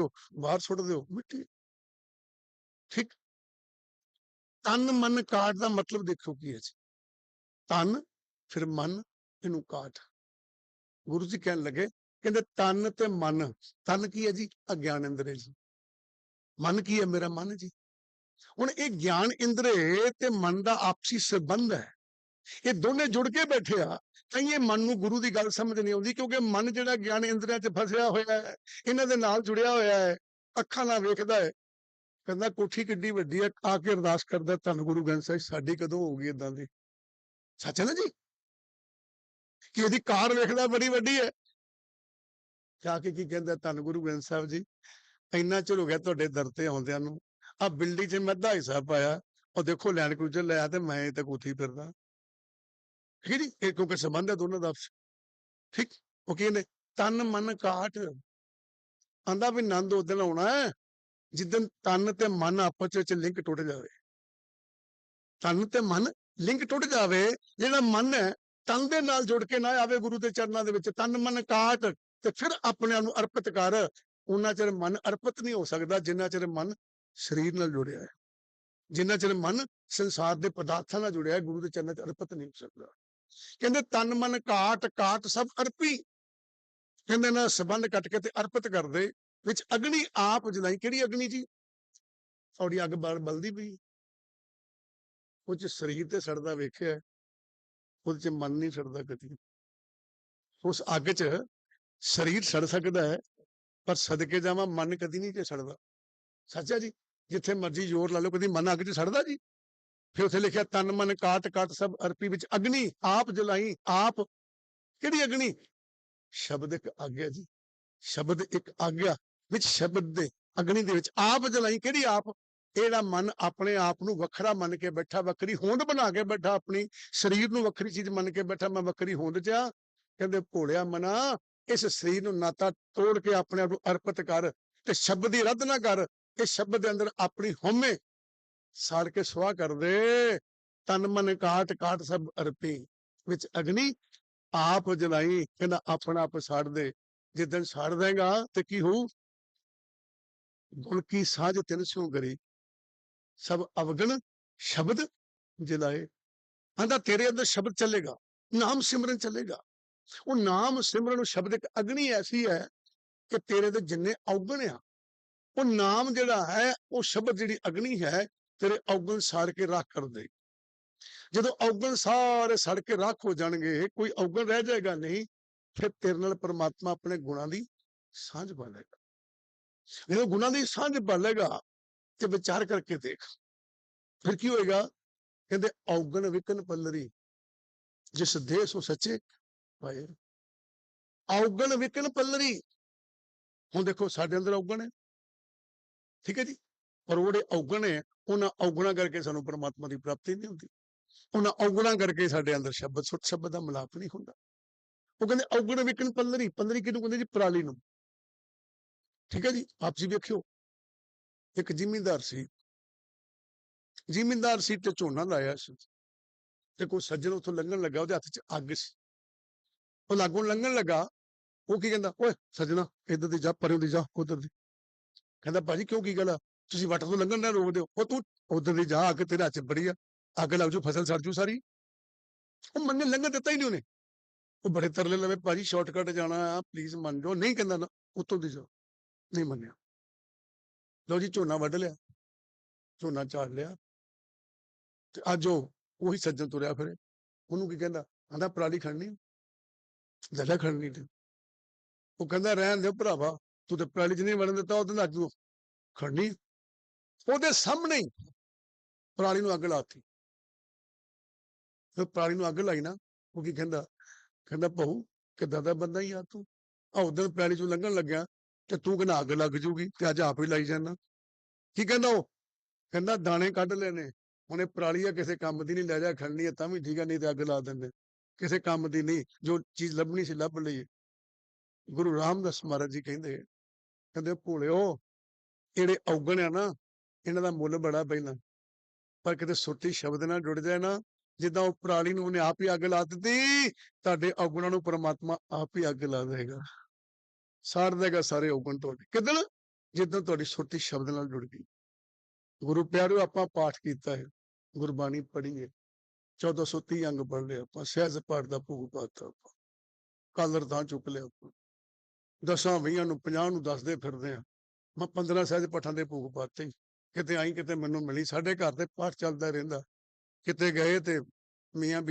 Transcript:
ਦਿਓ ਬਾਹਰ ਸੁੱਟ ਦਿਓ, ਮਿੱਟੀ ਠੀਕ। ਤਨ ਮਨ ਕਾਟ ਦਾ ਮਤਲਬ ਦੇਖੋ ਕੀ ਹੈ ਜੀ। ਤਨ, ਫਿਰ ਮਨ, ਇਹਨੂੰ ਕਾਟ। ਗੁਰੂ ਜੀ ਕਹਿਣ ਲੱਗੇ, ਕਹਿੰਦੇ ਤਨ ਤੇ ਮਨ, ਤਨ ਕੀ ਹੈ ਜੀ? ਅਗਿਆਨ ਇੰਦਰੇ ਜੀ। ਮਨ ਕੀ ਹੈ? ਮੇਰਾ ਮਨ ਜੀ। ਹੁਣ ਇਹ ਗਿਆਨ ਇੰਦਰੇ ਤੇ ਮਨ ਦਾ ਆਪਸੀ ਸੰਬੰਧ ਹੈ। ਇਹ ਦੋਨੇ ਜੁੜ ਕੇ ਬੈਠੇ ਆ, ਤਾਂ ਇਹ ਮਨ ਨੂੰ ਗੁਰੂ ਦੀ ਗੱਲ ਸਮਝ ਨਹੀਂ ਆਉਂਦੀ, ਕਿਉਂਕਿ ਮਨ ਜਿਹੜਾ ਗਿਆਨ ਇੰਦਰੀਆਂ 'ਚ ਫਸਿਆ ਹੋਇਆ ਹੈ, ਇਹਨਾਂ ਦੇ ਨਾਲ ਜੁੜਿਆ ਹੋਇਆ ਹੈ, ਅੱਖਾਂ ਨਾਲ ਵੇਖਦਾ ਹੈ। ਕਹਿੰਦਾ ਕੋਠੀ ਕਿੱਡੀ ਵੱਡੀ ਹੈ, ਆ ਕੇ ਅਰਦਾਸ ਕਰਦਾ, ਧੰਨ ਗੁਰੂ ਗ੍ਰੰਥ ਸਾਹਿਬ, ਸਾਡੀ ਕਦੋਂ ਹੋਊਗੀ ਇਦਾਂ ਦੀ? ਸੱਚ ਹੈ ਨਾ ਜੀ? ਕਿ ਉਹਦੀ ਕਾਰ ਵੇਖਦਾ ਬੜੀ ਵੱਡੀ ਹੈ। ਜਾ ਕੇ ਕੀ ਕਹਿੰਦਾ, ਧੰਨ ਗੁਰੂ ਗ੍ਰੰਥ ਸਾਹਿਬ ਜੀ, ਇੰਨਾ ਚਿਰ ਹੋ ਗਿਆ ਤੁਹਾਡੇ ਦਰ ਤੇ ਆਉਂਦਿਆਂ ਨੂੰ ਆ ਬਿਲਡਿੰਗ 'ਚ ਮੈਂ ਅੱਧਾ ਹਿੱਸਾ ਪਾਇਆ, ਉਹ ਦੇਖੋ ਲੈਂਡ ਕਰੂਜ਼ਰ ਲਿਆ ਤੇ ਮੈਂ ਇਹ ਤੇ ਕੋਠੀ ਫਿਰਦਾ। ਠੀਕ ਜੀ? ਇਹ ਕਿਉਂਕਿ ਸੰਬੰਧ ਹੈ ਦੋਨਾਂ ਦਾ। ਆਪਸ ਠੀਕ? ਉਹ ਕਹਿੰਦੇ? ਤਨ ਮਨ ਕਾਟ। ਆਂਦਾ ਵੀ ਆਨੰਦ ਉਸ ਦਿਨ ਆਉਣਾ ਹੈ ਜਿੱਦਨ ਤਨ ਤੇ ਮਨ ਆਪਸ ਵਿੱਚ ਲਿੰਕ ਟੁੱਟ ਜਾਵੇ। ਤਨ ਤੇ ਮਨ ਲਿੰਕ ਟੁੱਟ ਜਾਵੇ, ਜਿਹੜਾ ਮਨ ਹੈ, ਤਨ ਦੇ ਨਾਲ ਜੁੜ ਕੇ ਨਾ ਆਵੇ ਗੁਰੂ ਦੇ ਚਰਨਾਂ ਦੇ ਵਿੱਚ। ਤਨ ਮਨ ਕਾਟ ਤੇ ਫਿਰ ਆਪਣੇ ਆਪ ਨੂੰ ਅਰਪਿਤ ਕਰ। ਉਹਨਾਂ ਚਿਰ ਮਨ ਅਰਪਿਤ ਨਹੀਂ ਹੋ ਸਕਦਾ, ਜਿੰਨਾ ਚਿਰ ਮਨ ਸਰੀਰ ਨਾਲ ਜੁੜਿਆ ਹੈ। ਜਿੰਨਾ ਚਿਰ ਮਨ ਸੰਸਾਰ ਦੇ ਪਦਾਰਥਾਂ ਨਾਲ ਜੁੜਿਆ ਹੈ, ਗੁਰੂ ਦੇ ਚਰਨਾਂ 'ਚ ਅਰਪਿਤ ਨਹੀਂ ਹੋ ਸਕਦਾ। ਕਹਿੰਦੇ ਤਨ ਮਨ ਕਾਟ ਕਾਟ ਸਭ ਅਰਪੀ। ਕਹਿੰਦੇ ਨਾ ਸੰਬੰਧ ਕੱਟ ਕੇ ਤੇ ਅਰਪਿਤ ਕਰਦੇ, ਵਿੱਚ ਅਗਨੀ ਆਪ ਜਲਾਈ। ਕਿਹੜੀ ਅਗਨੀ ਜੀ? ਔੜੀ ਅੱਗ ਬਲ, ਬਲਦੀ ਪਈ। ਉਹ ਚ ਸਰੀਰ ਤੇ ਸੜਦਾ ਵੇਖਿਆ ਉਹਦੇ ਚ ਮਨ ਨਹੀਂ ਸੜਦਾ ਕਦੀ। ਉਸ ਅੱਗ ਚ ਸਰੀਰ ਸੜ ਸਕਦਾ ਹੈ, ਪਰ ਸਦਕੇ ਜਾਵਾਂ ਮਨ ਕਦੀ ਨਹੀਂ ਤੇ ਸੜਦਾ। ਸੱਚਾ ਜੀ, ਜਿੱਥੇ ਮਰਜ਼ੀ ਜ਼ੋਰ ਲਾ ਲਓ, ਕਦੀ ਮਨ ਅੱਗ ਚ ਸੜਦਾ ਜੀ? ਫਿਰ ਉੱਥੇ ਲਿਖਿਆ, ਤਨ ਮਨ ਕਾਟ ਕਾਟ ਸਭ ਅਰਪੀ ਵਿੱਚ ਅਗਨੀ, ਆਪ ਜਲਾਈ, ਆਪ। ਕਿਹੜੀ ਅਗਨੀ? ਸ਼ਬਦ ਇੱਕ ਆਗਿਆ ਜੀ। ਸ਼ਬਦ ਇੱਕ ਆਗਿਆ ਵਿੱਚ ਸ਼ਬਦ ਦੇ ਅਗਨੀ ਦੇ ਵਿੱਚ। ਆਪ ਜਲਾਈ ਕਿਹੜੀ ਆਪ? ਇਹਦਾ ਮਨ ਆਪਣੇ ਆਪ ਨੂੰ ਵੱਖਰਾ ਮੰਨ ਕੇ ਬੈਠਾ, ਵੱਖਰੀ ਹੋਂਦ ਬਣਾ ਕੇ ਬੈਠਾ ਆਪਣੀ। ਸਰੀਰ ਨੂੰ ਵੱਖਰੀ ਚੀਜ਼ ਮੰਨ ਕੇ ਬੈਠਾ, ਮੈਂ ਵੱਖਰੀ ਹੋਂਦ ਚ ਆ। ਕਹਿੰਦੇ, ਭੋਲਿਆ ਮਨਾ, ਇਸ ਸਰੀਰ ਨੂੰ ਨਾਤਾ ਤੋੜ ਕੇ ਆਪਣੇ ਆਪ ਨੂੰ ਅਰਪਿਤ ਕਰ ਤੇ ਸ਼ਬਦ ਦੀ ਰੱਦ ਨਾ ਕਰ। ਇਹ ਸ਼ਬਦ ਦੇ ਅੰਦਰ ਆਪਣੀ ਹਉਮੈ ਸਾੜ ਕੇ ਸੁਆਹ ਕਰ ਦੇ। ਤਨ ਮਨ ਕਾਟ ਕਾਟ ਸਭ ਅਰਪੀ। ਵਿੱਚ ਅਗਨੀ ਆਪ ਜਲਾਈ, ਕਹਿੰਦਾ ਆਪਣਾ ਆਪ ਸਾੜ ਦੇ। ਜਿੱਦਣ ਸਾੜ ਦੇਗਾ ਤੇ ਕੀ ਹੋਊ? ਗੁਣ ਕੀ ਸਾਜ ਤਿਨ ਸਿਉ ਕਰੀ ਸਭ ਅਵਗਣ ਸ਼ਬਦ ਜਲਾਏ। ਆਂਦਾ ਤੇਰੇ ਅੰਦਰ ਸ਼ਬਦ ਚੱਲੇਗਾ, ਨਾਮ ਸਿਮਰਨ ਚੱਲੇਗਾ। ਉਹ ਨਾਮ ਸਿਮਰਨ ਸ਼ਬਦ ਇੱਕ ਅਗਨੀ ਐਸੀ ਹੈ ਕਿ ਤੇਰੇ ਦੇ ਜਿੰਨੇ ਔਗਣ ਆ, ਉਹ ਨਾਮ ਜਿਹੜਾ ਹੈ, ਉਹ ਸ਼ਬਦ ਜਿਹੜੀ ਅਗਨੀ ਹੈ ਤੇਰੇ ਔਗਣ ਸਾੜ ਕੇ ਰੱਖ ਕਰ ਦੇ। ਜਦੋਂ ਔਗਣ ਸਾਰੇ ਸੜ ਕੇ ਰੱਖ ਹੋ ਜਾਣਗੇ, ਕੋਈ ਔਗਣ ਰਹਿ ਜਾਏਗਾ? ਨਹੀਂ। ਫਿਰ ਤੇਰੇ ਨਾਲ ਪ੍ਰਮਾਤਮਾ ਆਪਣੇ ਗੁਣਾਂ ਦੀ ਸਾਂਝ ਪਾ ਲਏਗਾ। ਜਦੋਂ ਗੁਣਾਂ ਦੀ ਸਾਂਝ ਪਾ ਲਏਗਾ ਤੇ ਵਿਚਾਰ ਕਰਕੇ ਦੇਖ। ਫਿਰ ਕੀ ਹੋਏਗਾ? ਕਹਿੰਦੇ ਔਗਣ ਵਿਕਨ ਪੱਲਰੀ, ਜਿਸ ਦੇਹ ਸੋ ਸੱਚੇ ਪਾਏ। ਔਗਣ ਵਿਕਨ ਪੱਲਰੀ, ਹੁਣ ਦੇਖੋ ਸਾਡੇ ਅੰਦਰ ਔਗਣ ਹੈ। ਠੀਕ ਹੈ ਜੀ? ਪਰ ਉਹ ਜਿਹੜੇ ਔਗਣ ਹੈ ਉਹਨਾਂ ਔਗਣਾ ਕਰਕੇ ਸਾਨੂੰ ਪਰਮਾਤਮਾ ਦੀ ਪ੍ਰਾਪਤੀ ਨਹੀਂ ਹੁੰਦੀ। ਉਹਨਾਂ ਔਗਣਾ ਕਰਕੇ ਸਾਡੇ ਅੰਦਰ ਸ਼ਬਦ ਸੁੱਟ ਸ਼ਬਦ ਦਾ ਮਿਲਾਪ ਨਹੀਂ ਹੁੰਦਾ। ਉਹ ਕਹਿੰਦੇ ਔਗਣ ਵਿਕਨ ਪੱਲਰੀ ਪੱਲਰੀ ਕਿਹਨੂੰ ਕਹਿੰਦੇ ਜੀ? ਪਰਾਲੀ ਨੂੰ। ਠੀਕ ਹੈ ਜੀ? ਆਪ ਜੀ ਵੇਖਿਓ। ਇੱਕ ਜ਼ਿਮੀਂਦਾਰ ਸੀ। ਜ਼ਿਮੀਂਦਾਰ ਸੀ ਤੇ ਝੋਨਾ ਲਾਇਆ ਸੀ। ਤੇ ਕੋਈ ਸੱਜਣ ਉੱਥੋਂ ਲੰਘਣ ਲੱਗਾ, ਉਹਦੇ ਹੱਥ 'ਚ ਅੱਗ ਸੀ। ਉਹ ਲਾਗੋਂ ਲੰਘਣ ਲੱਗਾ, ਉਹ ਕੀ ਕਹਿੰਦਾ? ਓਏ ਸੱਜਣਾ, ਇੱਧਰ ਦੀ ਜਾ ਪਰਿਓ ਦੀ ਜਾ, ਉਧਰ ਦੀ। ਕਹਿੰਦਾ, ਭਾਜੀ, ਕਿਉਂ ਕੀ ਗੱਲ ਆ? ਤੁਸੀਂ ਵੱਟ ਤੋਂ ਲੰਘਣ ਨਾ ਰੋਕਦੇ ਹੋ ਉਹ ਤੂੰ ਉਧਰ ਦੀ ਜਾ ਅੱਗ ਤੇਰਾ ਹੱਥ 'ਚ ਬੜੀ ਆ। ਅੱਗ ਲੱਗ ਜੂ ਫਸਲ ਸੜ ਜੂ ਸਾਰੀ। ਉਹ ਮੰਨੇ ਲੰਘਣ ਦਿੱਤਾ ਹੀ ਨਹੀਂ ਉਹਨੇ। ਉਹ ਬੜੇ ਤਰਲੇ ਲਵੇ, ਭਾਜੀ ਸ਼ਾਰਟਕਟ ਜਾਣਾ ਆ ਪਲੀਜ਼ ਮੰਨ ਜਾਓ। ਨਹੀਂ ਕਹਿੰਦਾ ਨਾ, ਉੱਤੋਂ ਦੀ ਜਾ ਨਹੀਂ ਮੰਨਿਆ। ਲਓ ਜੀ, ਝੋਨਾ ਵੱਢ ਲਿਆ। ਝੋਨਾ ਝਾੜ ਲਿਆ। ਤੇ ਅੱਜ ਉਹ, ਉਹੀ ਸੱਜਣ ਤੁਰਿਆ ਫਿਰੇ। ਉਹਨੂੰ ਕੀ ਕਹਿੰਦਾ? ਆਂਦਾ ਪਰਾਲੀ ਖੜਨੀ ਜੱਲਾ ਖੜਨੀ ਤੇ। ਉਹ ਕਹਿੰਦਾ, ਰਹਿਣ ਦੇ ਭਰਾਵਾ, ਤੂੰ ਤੇ ਪਰਾਲੀ ਚ ਨਹੀਂ ਵੜਨ ਦਿੱਤਾ, ਉਹਦੇ ਨਾਲ ਅੱਜ ਖੜਨੀ ਉਹਦੇ ਸਾਹਮਣੇ ਹੀ ਪਰਾਲੀ ਨੂੰ ਅੱਗ ਲਾਤੀ ਤੇ ਪਰਾਲੀ ਨੂੰ ਅੱਗ ਲਾਈ ਨਾ, ਉਹ ਕੀ ਕਹਿੰਦਾ? ਕਹਿੰਦਾ, ਭਾਊ, ਕਿੱਦਾਂ ਦਾ ਬੰਦਾ ਹੀ ਤੂੰ? ਆ ਉਦੋਂ ਪਰਾਲੀ ਚੋਂ ਲੰਘਣ ਲੱਗਿਆ ਤੇ ਤੂੰ ਕਹਿੰਦਾ ਅੱਗ ਲੱਗ ਜੂਗੀ ਤੇ ਅੱਜ ਆਪ ਹੀ ਲਾਈ ਜਾਂਦਾ। ਕੀ ਕਹਿੰਦਾ ਉਹ? ਕਹਿੰਦਾ, ਦਾਣੇ ਕੱਢ ਲੈਣੇ। ਹੁਣ ਇਹ ਪਰਾਲੀ ਆ, ਕਿਸੇ ਕੰਮ ਦੀ ਨਹੀਂ, ਲੈ ਜਾ ਖੜਨੀ ਆ ਤਾਂ ਵੀ ਠੀਕ ਆ, ਨਹੀਂ ਤੇ ਅੱਗ ਲਾ ਦਿੰਦੇ। ਕਿਸੇ ਕੰਮ ਦੀ ਨਹੀਂ, ਜੋ ਚੀਜ਼ ਲੱਭਣੀ ਸੀ ਲੱਭ ਲਈ ਗੁਰੂ ਰਾਮਦਾਸ ਮਹਾਰਾਜ ਜੀ ਕਹਿੰਦੇ ਕਹਿੰਦੇ ਭੋਲਿਓ, ਜਿਹੜੇ ਔਗਣ ਆ ਨਾ ਇਹਨਾਂ ਦਾ ਮੁੱਲ ਬੜਾ ਪਹਿਲਾਂ। ਪਰ ਕਿਤੇ ਸੁਰਤੀ ਸ਼ਬਦ ਨਾਲ ਜੁੜ ਜਾਏ ਨਾ, ਜਿੱਦਾਂ ਉਹ ਪਰਾਲੀ ਨੂੰ ਉਹਨੇ ਆਪ ਹੀ ਅੱਗ ਲਾ ਦਿੱਤੀ, ਤੁਹਾਡੇ ਔਗਣਾਂ ਨੂੰ ਪ੍ਰਮਾਤਮਾ ਆਪ ਹੀ ਅੱਗ ਲਾ ਦੇਗਾ ਸਾੜ ਦੇਗਾ ਸਾਰੇ ਔਗਣ ਤੁਹਾਡੇ। ਕਿਦਣ? ਜਿੱਦਾਂ ਤੁਹਾਡੀ ਸੁਰਤੀ ਸ਼ਬਦ ਨਾਲ ਜੁੜ ਗਈ। ਗੁਰੂ ਪਿਆਰਿਓ, ਆਪਾਂ ਪਾਠ ਕੀਤਾ ਹੈ, ਗੁਰਬਾਣੀ ਪੜ੍ਹੀ ਹੈ। 1430 ਅੰਗ ਪੜ੍ਹ ਲਿਆ ਆਪਾਂ, ਸਹਿਜ ਪਾਠ ਦਾ ਭੋਗ ਪਾਤਾ ਆਪਾਂ। ਕਾਲਰ ਤਾਂ ਚੁੱਕ ਲਿਆ ਆਪਾਂ। ਦਸਾਂ ਵੀਹਾਂ ਨੂੰ 50 ਨੂੰ ਦੱਸਦੇ ਫਿਰਦੇ ਆ। ਮੈਂ 15 ਸਹਿਜ ਪਾਠਾਂ ਦੇ ਭੋਗ ਪਾਤੇ। ਕਿਤੇ ਆਈ ਕਿਤੇ ਮੈਨੂੰ ਮਿਲੀ, ਸਾਡੇ ਘਰ ਤੇ ਪਾਠ ਚੱਲਦਾ ਰਹਿੰਦਾ। ਕਿਤੇ ਗਏ ਤੇ ਮੀਆਂ ਬੀਬੀ